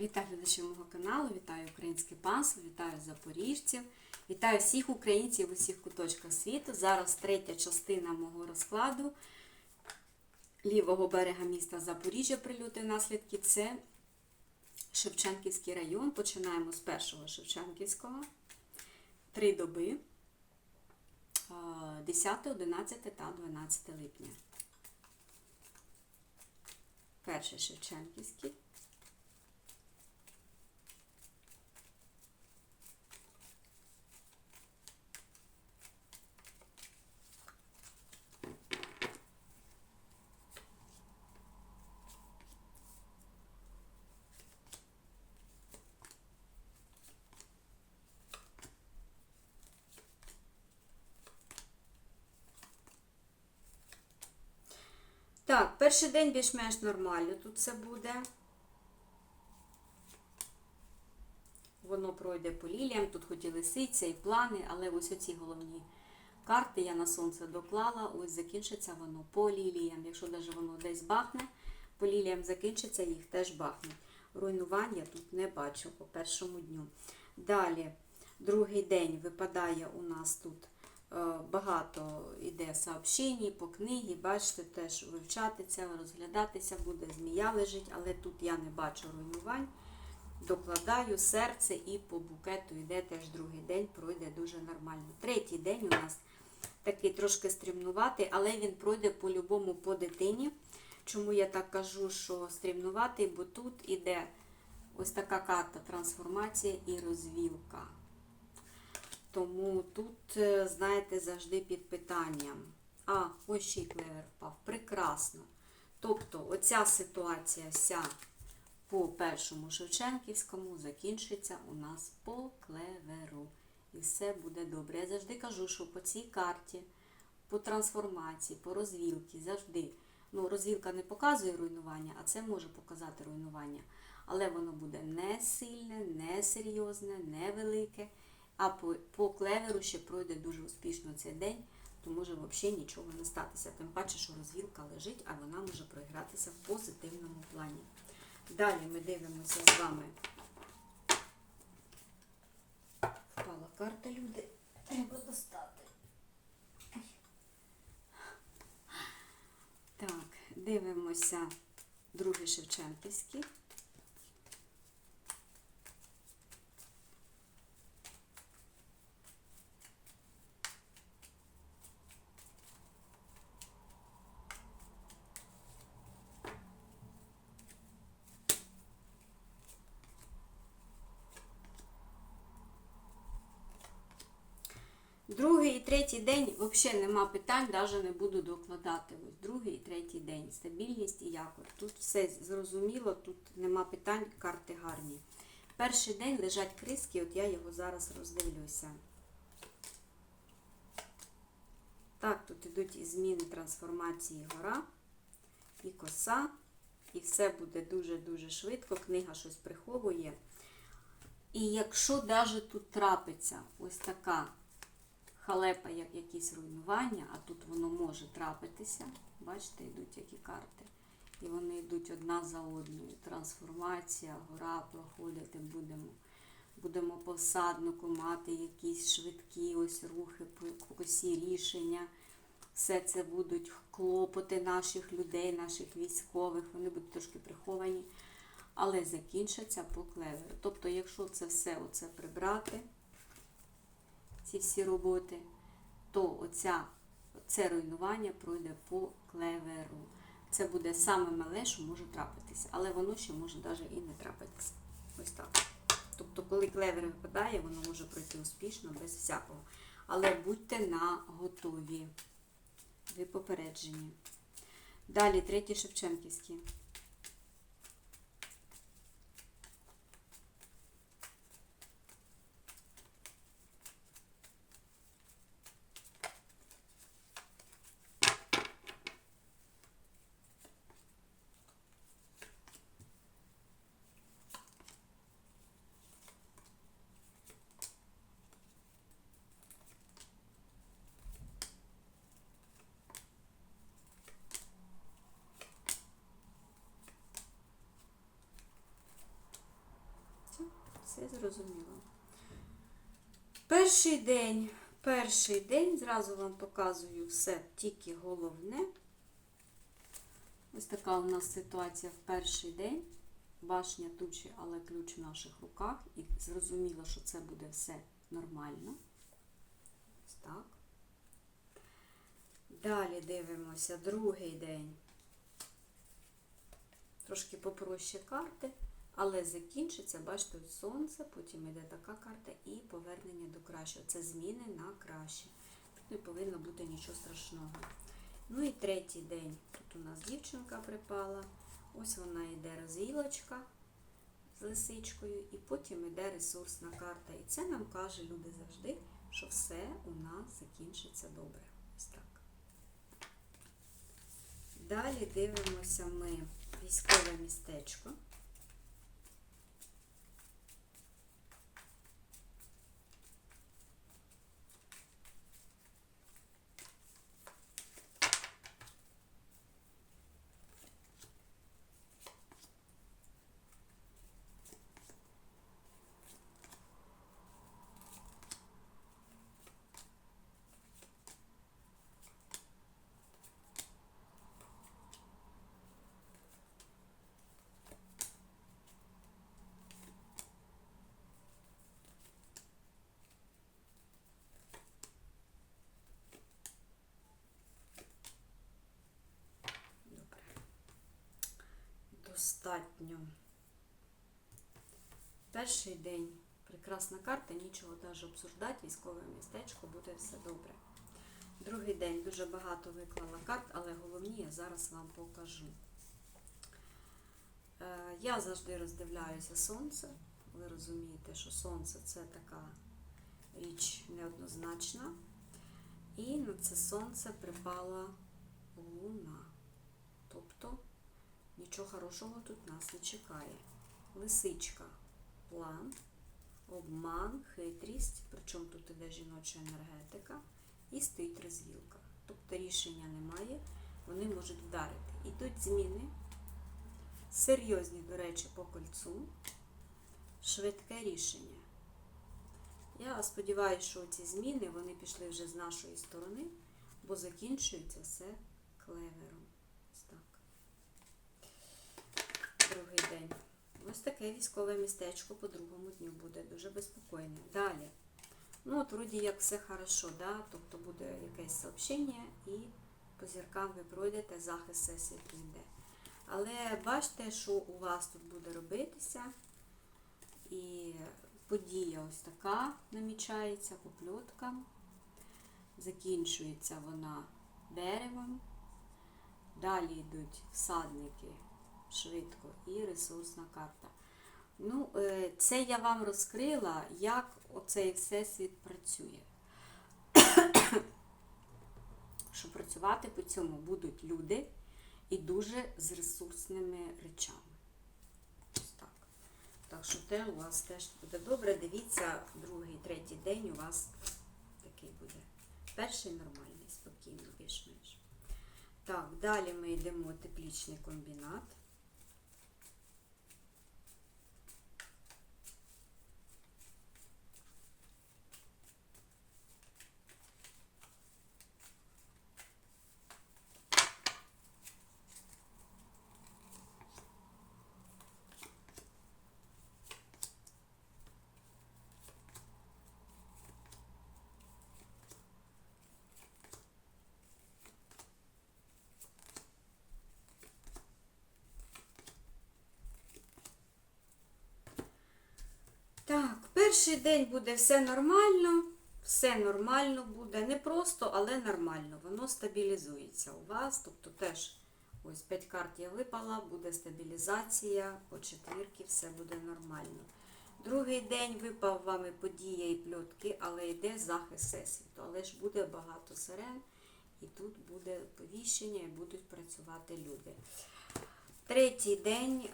Вітаю глядачів мого каналу, вітаю українське панство, вітаю запоріжців, вітаю всіх українців у всіх куточках світу. Зараз третя частина мого розкладу лівого берега міста Запоріжжя прильоти наслідки. Це Шевченківський район. Починаємо з першого Шевченківського. Три доби. 10, 11 та 12 липня. Перший Шевченківський. Так, перший день більш-менш нормально тут все буде. Воно пройде по ліліям, тут хоч і і плани, але ось оці головні карти я на сонце доклала, ось закінчиться воно по ліліям. Якщо навіть воно десь бахне, по ліліям закінчиться, їх теж бахнуть. Руйнувань я тут не бачу по першому дню. Далі, другий день випадає у нас тут багато іде сообщень по книгі, бачите, теж вивчатися, розглядатися буде, змія лежить, але тут я не бачу руйнувань. Докладаю серце і по букету йде теж другий день, пройде дуже нормально. Третій день у нас такий трошки стрімнуватий, але він пройде по-любому по дитині. Чому я так кажу, що стрімнуватий, бо тут іде ось така карта трансформація і розвілка. Тому тут, е, знаєте, завжди під питанням. А, ось ще й клевер впав. Прекрасно. Тобто, оця ситуація вся по першому Шевченківському закінчиться у нас по клеверу. І все буде добре. Я завжди кажу, що по цій карті, по трансформації, по розвілці, завжди. Ну, розвілка не показує руйнування, а це може показати руйнування. Але воно буде не сильне, не серйозне, не велике. А по, по клеверу ще пройде дуже успішно цей день, то може взагалі нічого не статися. Тим паче, що розвілка лежить, а вона може проігратися в позитивному плані. Далі ми дивимося з вами. Впала карта, люди. Треба достати. Так, дивимося другий Шевченківський. Другий і третій день взагалі нема питань, навіть не буду докладати. Ось другий і третій день. Стабільність і якорь. Тут все зрозуміло, тут нема питань, карти гарні. Перший день лежать криски, от я його зараз роздивлюся. Так, тут йдуть і зміни трансформації гора, і коса, і все буде дуже-дуже швидко. Книга щось приховує. І якщо навіть тут трапиться ось така халепа, як якісь руйнування, а тут воно може трапитися. Бачите, йдуть які карти. І вони йдуть одна за одною. Трансформація, гора, проходити будемо. Будемо по всаднику мати якісь швидкі ось рухи, косі рішення. Все це будуть клопоти наших людей, наших військових, вони будуть трошки приховані, але закінчаться по клеверу. Тобто, якщо це все оце прибрати, ці всі роботи, то оця, це руйнування пройде по клеверу. Це буде саме мале, що може трапитися, але воно ще може навіть і не трапитися. Ось так. Тобто, коли клевер випадає, воно може пройти успішно, без всякого. Але будьте на готові. Ви попереджені. Далі, третій Шевченківський. Зрозуміло. Перший день. Перший день, зразу вам показую все, тільки головне. Ось така у нас ситуація в перший день. Башня тучі, але ключ в наших руках. І зрозуміло, що це буде все нормально. Ось так. Далі дивимося другий день. Трошки попроще карти, але закінчиться, бачите, ось сонце, потім йде така карта і повернення до кращого. Це зміни на краще. Тут не повинно бути нічого страшного. Ну і третій день. Тут у нас дівчинка припала. Ось вона йде розвілочка з лисичкою, і потім йде ресурсна карта. І це нам каже люди завжди, що все у нас закінчиться добре. Ось так. Далі дивимося ми військове містечко. Добре. Достатньо. Перший день. Прекрасна карта, нічого навіть обсуждати, військове містечко, буде все добре. Другий день дуже багато виклала карт, але головні я зараз вам покажу. Е, Я завжди роздивляюся сонце. Ви розумієте, що сонце це така річ неоднозначна. І на це сонце припала луна. Тобто нічого хорошого тут нас не чекає. Лисичка, план, обман, хитрість, причому тут іде жіноча енергетика, і стоїть розвілка. Тобто рішення немає, вони можуть вдарити. Ідуть зміни, серйозні, до речі, по кольцу, швидке рішення. Я сподіваюся, що ці зміни вони пішли вже з нашої сторони, бо закінчується все клевером. Ось так. Другий день. Ось таке військове містечко по другому дню буде дуже безпокійне. Далі. Ну, от вроді як все хорошо, да? тобто буде якесь сообщення і по зіркам ви пройдете, захист сесії прийде. Але бачите, що у вас тут буде робитися. І подія ось така намічається, попльотка. Закінчується вона деревом. Далі йдуть всадники швидко і ресурсна карта. Ну, е, це я вам розкрила, як оцей всесвіт працює. Що працювати по цьому будуть люди і дуже з ресурсними речами. Ось так. Так що те у вас теж буде добре. Дивіться, другий, третій день у вас такий буде. Перший нормальний, спокійний, більш-менш. Так, далі ми йдемо теплічний комбінат. Так, перший день буде все нормально, все нормально буде. Не просто, але нормально. Воно стабілізується у вас. Тобто теж ось 5 карт я випала, буде стабілізація, по четвірки все буде нормально. Другий день випав вам і подія і пльотки, але йде захист всесвіту. Але ж буде багато сирен, і тут буде повіщення, і будуть працювати люди. Третій день, е,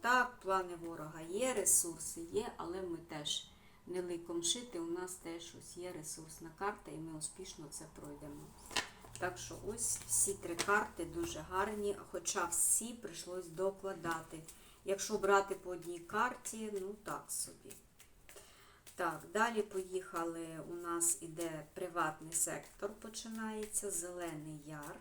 так, плани ворога є, ресурси є, але ми теж не ликом шити, у нас теж ось є ресурсна карта, і ми успішно це пройдемо. Так що ось всі три карти дуже гарні, хоча всі прийшлось докладати. Якщо брати по одній карті, ну так собі. Так, далі поїхали. У нас іде приватний сектор, починається Зелений Яр.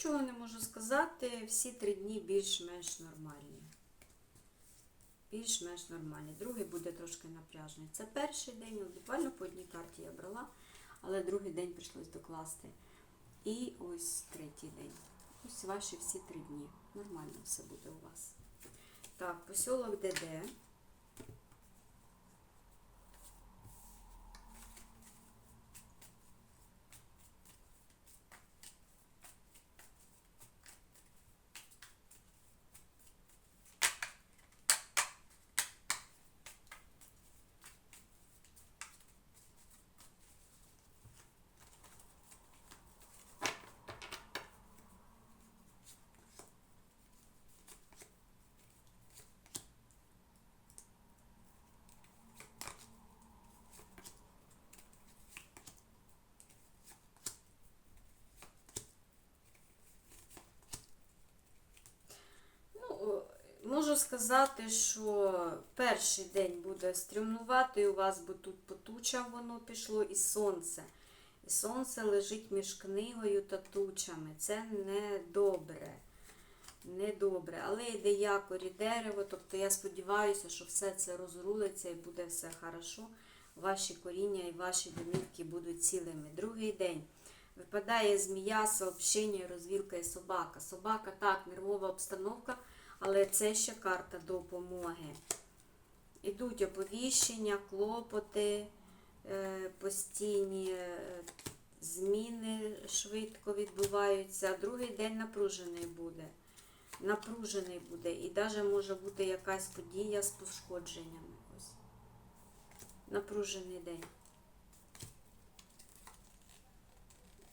Нічого не можу сказати. Всі три дні більш-менш нормальні. Більш-менш нормальні. Другий буде трошки напряжний. Це перший день, от буквально по одній карті я брала, але другий день прийшлось докласти. І ось третій день. Ось ваші всі три дні. Нормально все буде у вас. Так, посілок ДД. Ну, е, можу сказати, що перший день буде стрімнуватий у вас, бо тут потуча воно пішло і сонце. І сонце лежить між книгою та тучами. Це не добре. Недобре. Але йде якорі дерево, тобто я сподіваюся, що все це розрулиться і буде все хорошо. Ваші коріння і ваші домівки будуть цілими. Другий день. Випадає змія, сообщення, розвілка і собака. Собака так, нервова обстановка, але це ще карта допомоги. Ідуть оповіщення, клопоти, е, постійні е, зміни швидко відбуваються. Другий день напружений буде. Напружений буде. І навіть може бути якась подія з пошкодженнями. Ось. Напружений день.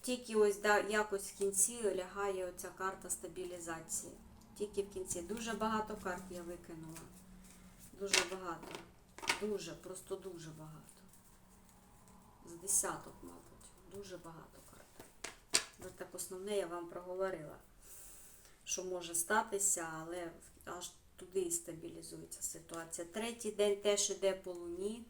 Тільки ось да, якось в кінці лягає оця карта стабілізації. Тільки в кінці. Дуже багато карт я викинула. Дуже багато. Дуже, просто дуже багато. З десяток, мабуть. Дуже багато карт. Ну, так основне я вам проговорила, що може статися, але аж туди і стабілізується ситуація. Третій день теж іде по луні.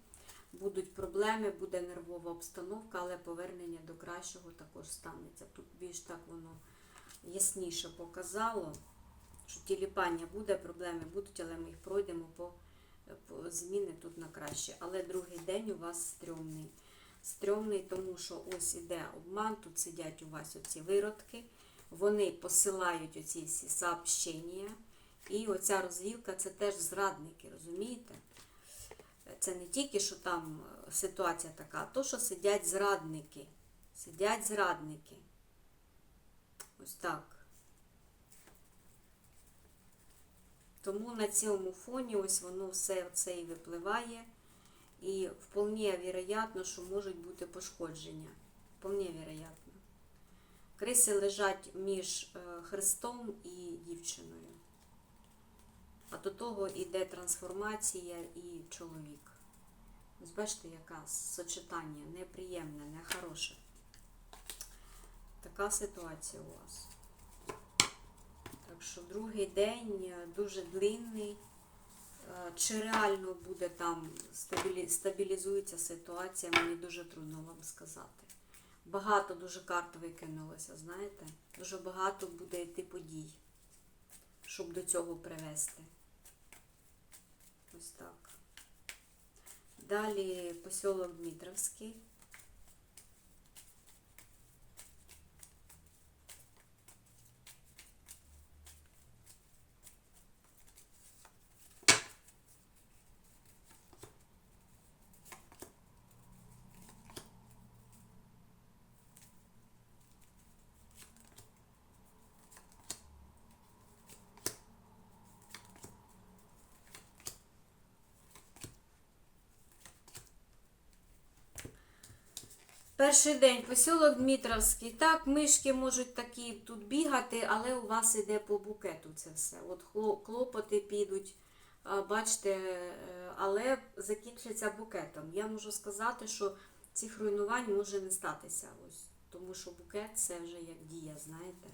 Будуть проблеми, буде нервова обстановка, але повернення до кращого також станеться. Тут більш так воно ясніше показало, що тіліпання буде, проблеми будуть, але ми їх пройдемо по зміни тут на краще. Але другий день у вас стрьомний. Стрьомний, тому що ось іде обман, тут сидять у вас оці виродки, вони посилають оці всі сообщення. І оця розвілка це теж зрадники, розумієте? Це не тільки, що там е, ситуація така, а то, що сидять зрадники. Сидять зрадники. Ось так. Тому на цьому фоні ось воно все це і випливає. І вполне вероятно, що можуть бути пошкодження. Вполне вероятно. Криси лежать між е, Христом і дівчиною. А до того йде трансформація і чоловік. Ось бачите, яка сочетання неприємне, нехороше. Така ситуація у вас. Що другий день е, дуже длинний. Е, Чи реально буде там стабілі- стабілізується ситуація, мені дуже трудно вам сказати. Багато дуже карт викинулося, знаєте? Дуже багато буде йти подій, щоб до цього привести. Ось так. Далі посілок Дмитровський. Перший день посілок Дмитровський. Так, мишки можуть такі тут бігати, але у вас іде по букету це все. От клопоти підуть, бачите, е, але закінчиться букетом. Я можу сказати, що цих руйнувань може не статися. Ось, тому що букет це вже як дія, знаєте.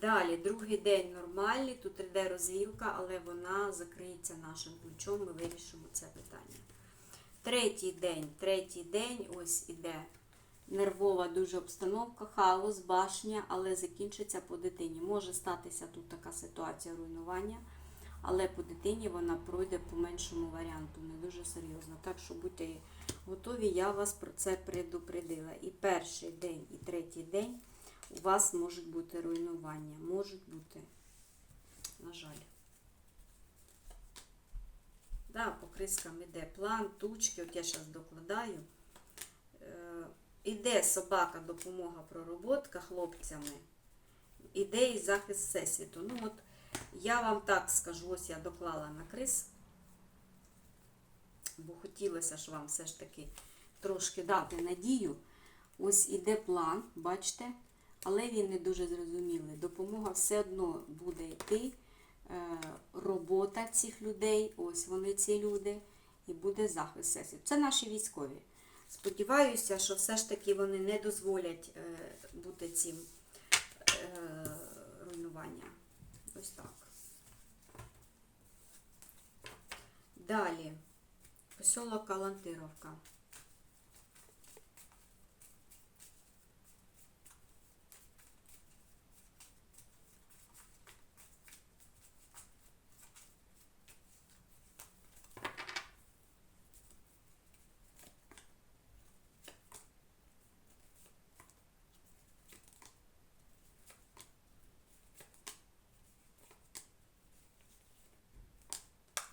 Далі, другий день нормальний, тут йде розвілка, але вона закриється нашим ключом, ми вирішимо це питання. Третій день, третій день, ось іде нервова дуже обстановка, хаос, башня, але закінчиться по дитині. Може статися тут така ситуація руйнування, але по дитині вона пройде по меншому варіанту, не дуже серйозно. Так що будьте готові, я вас про це предупредила. І перший день, і третій день у вас можуть бути руйнування. Можуть бути, на жаль. Да, по крискам іде план, тучки, от я зараз докладаю. Іде собака, допомога, пророботка хлопцями. Іде і захист всесвіту. Ну от я вам так скажу, ось я доклала на крис, бо хотілося ж вам все ж таки трошки дати надію. Ось іде план, бачите, але він не дуже зрозумілий. Допомога все одно буде йти. Е, робота цих людей, ось вони ці люди, і буде захист всесвіту. Це наші військові. Сподіваюся, що все ж таки вони не дозволять е, бути цим е, руйнування. Ось так. Далі. Поселок Калантировка.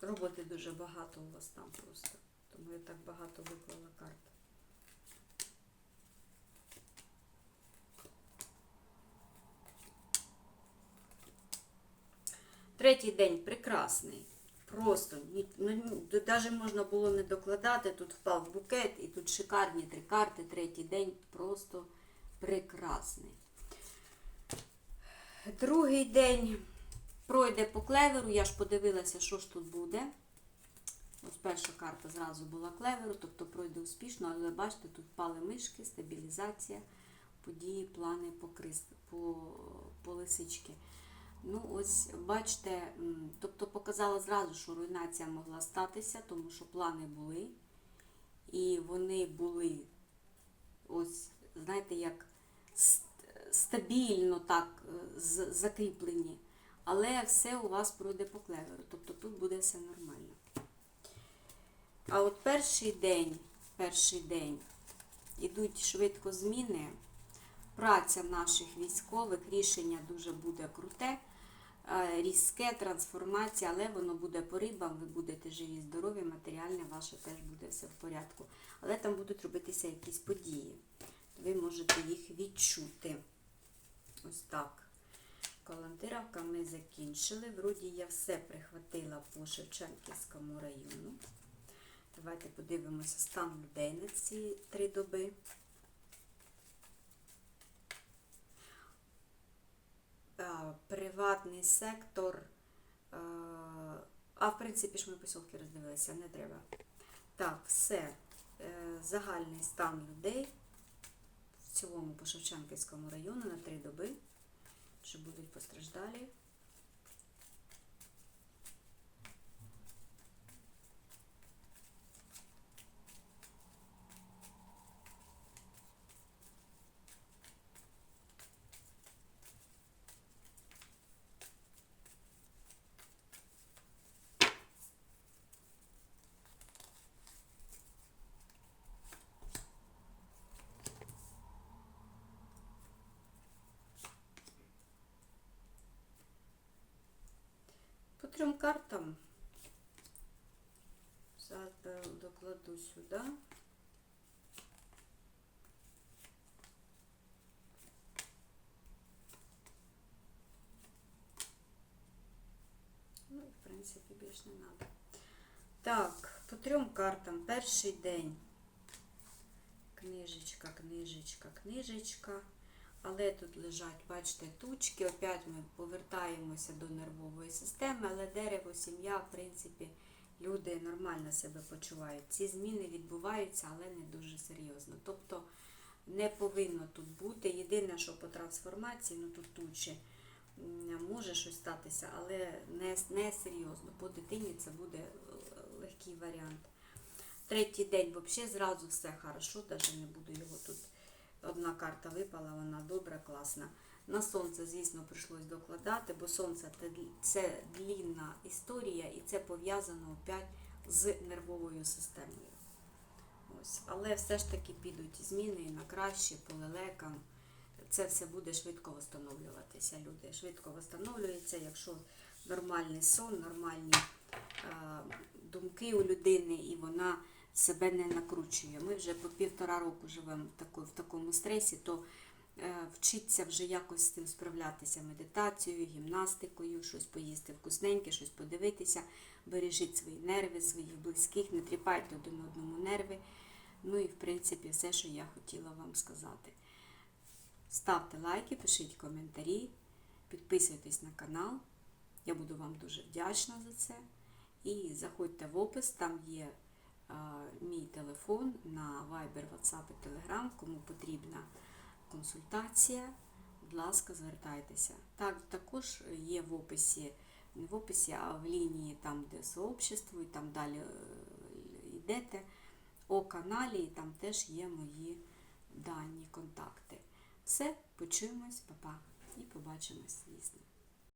Роботи дуже багато у вас там просто. Тому я так багато виклала карт. Третій день прекрасний. Просто ну, навіть можна було не докладати. Тут впав букет і тут шикарні три карти. Третій день просто прекрасний. Другий день пройде по клеверу. Я ж подивилася, що ж тут буде. Ось перша карта зразу була клеверу, тобто пройде успішно, але бачите, тут впали мишки, стабілізація, події, плани по, крис, по, по лисички. Ну, ось бачите, тобто показала зразу, що руйнація могла статися, тому що плани були. І вони були, ось, знаєте, як стабільно так е, закріплені. Але все у вас пройде по клеверу. Тобто тут буде все нормально. А от перший день, перший день ідуть швидко зміни. Праця наших військових, рішення дуже буде круте, е, різке, трансформація, але воно буде по рибам, ви будете живі, здорові, матеріальне ваше теж буде все в порядку. Але там будуть робитися якісь події. Ви можете їх відчути. Ось так. Калантировка ми закінчили. Вроді я все прихватила по Шевченківському району. Давайте подивимося стан людей на ці три доби. Приватний сектор. а, А, в принципі, ж ми посілки роздивилися, не треба. Так, все. Е, Загальний стан людей в цілому по Шевченківському району на три доби. Чи будуть постраждалі? По трьом картам. Зараз беру- докладу сюди. Ну, і, в принципі, більш не треба. Так, по трьом картам. Перший день. Книжечка, книжечка, книжечка. Але тут лежать, бачите, тучки. Опять ми повертаємося до нервової системи, але дерево, сім'я, в принципі, люди нормально себе почувають. Ці зміни відбуваються, але не дуже серйозно. Тобто не повинно тут бути. Єдине, що по трансформації, ну тут тучі, може щось статися, але не, не серйозно. По дитині це буде е, легкий варіант. Третій день взагалі зразу все хорошо, навіть не буду його тут. Одна карта випала, вона добра, класна. На сонце, звісно, прийшлось докладати, бо сонце це длінна історія і це пов'язано опять з нервовою системою. Ось. Але все ж таки підуть зміни на краще, по лелекам. Це все буде швидко встановлюватися. Люди швидко встановлюються, якщо нормальний сон, нормальні е, думки у людини, і вона себе не накручує. Ми вже по півтора року живемо в, тако- в такому стресі, то е, вчиться вже якось з цим справлятися медитацією, гімнастикою, щось поїсти вкусненьке, щось подивитися, бережіть свої нерви, своїх близьких, не тріпайте один одному нерви. Ну і в принципі все, що я хотіла вам сказати. Ставте лайки, пишіть коментарі, підписуйтесь на канал. Я буду вам дуже вдячна за це. І заходьте в опис, там є мій телефон на Viber, WhatsApp і Telegram, кому потрібна консультація. Будь ласка, звертайтеся. Так, також є в описі, не в описі, а в лінії там, де сообщество, і там далі е, йдете о каналі, і там теж є мої дані, контакти. Все, почуємось, па-па, і побачимось, звісно.